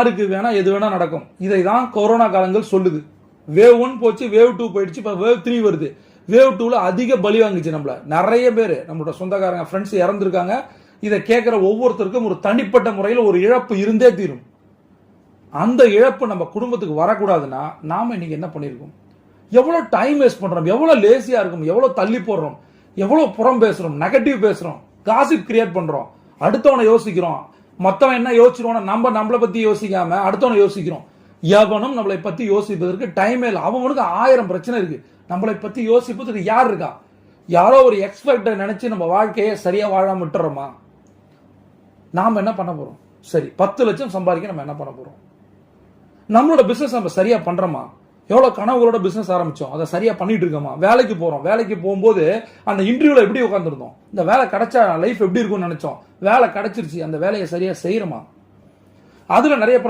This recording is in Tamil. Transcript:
யாருக்கு வேணா எது வேணா நடக்கும். இதை தான் கொரோனா காலங்கள் சொல்லுது. வேவ் ஒன் போச்சு வேவ் டூ போயிடுச்சு இப்போ வேவ் த்ரீ வருது. வேவ் டூவில் அதிக பலி வாங்குச்சு நம்மள. நிறைய பேர் நம்மளோட சொந்தக்காரங்க ஃப்ரெண்ட்ஸ் இறந்துருக்காங்க. இதை கேட்குற ஒவ்வொருத்தருக்கும் ஒரு தனிப்பட்ட முறையில் ஒரு இழப்பு இருந்தே தீரும். அந்த இழப்பு நம்ம குடும்பத்துக்கு வரக்கூடாதுன்னா நாம் இன்னைக்கு என்ன பண்ணியிருக்கோம் எவ்வளோ டைம் வேஸ்ட் பண்ணுறோம் எவ்வளோ லேசியாக இருக்கும்? எவ்வளோ தள்ளி போடுறோம்? எவ்வளோ புறம் பேசுகிறோம் நெகட்டிவ் பேசுகிறோம் காசிப் கிரியேட் பண்ணுறோம் அடுத்தவனை யோசிக்கிறோம். மொத்தம் என்ன யோசிச்சிருவான நம்ம நம்மளை பத்தி யோசிக்காம அடுத்தவனை யோசிக்கிறோம். எவனும் நம்மளை பத்தி யோசிப்பதற்கு டைமே இல்லை. அவனுக்கு ஆயிரம் பிரச்சனை இருக்கு. நம்மளை பத்தி யோசிப்பதற்கு யார் இருக்கா? யாரோ ஒரு எக்ஸ்பர்ட்டை நினைச்சு நம்ம வாழ்க்கையை சரியா வாழாம விட்டுறோமா? நாம் என்ன பண்ண போறோம்? சரி பத்து லட்சம் சம்பாதிக்க நம்ம என்ன பண்ண போறோம்? நம்மளோட பிசினஸ் நம்ம சரியா பண்றோமா? எவ்வளவு கனவுகளோட பிசினஸ் ஆரம்பிச்சோம். அதை சரியா பண்ணிட்டு இருக்கோமா? வேலைக்கு போறோம். வேலைக்கு போகும்போது அந்த இன்டர்வியூல எப்படி உட்காந்துருந்தோம் இந்த வேலை கிடைச்சா லைஃப் எப்படி இருக்கும்னு நினைச்சோம். வேலை கிடைச்சிருச்சு. அந்த வேலையை சரியா செய்கிறோமா அதுல நிறைய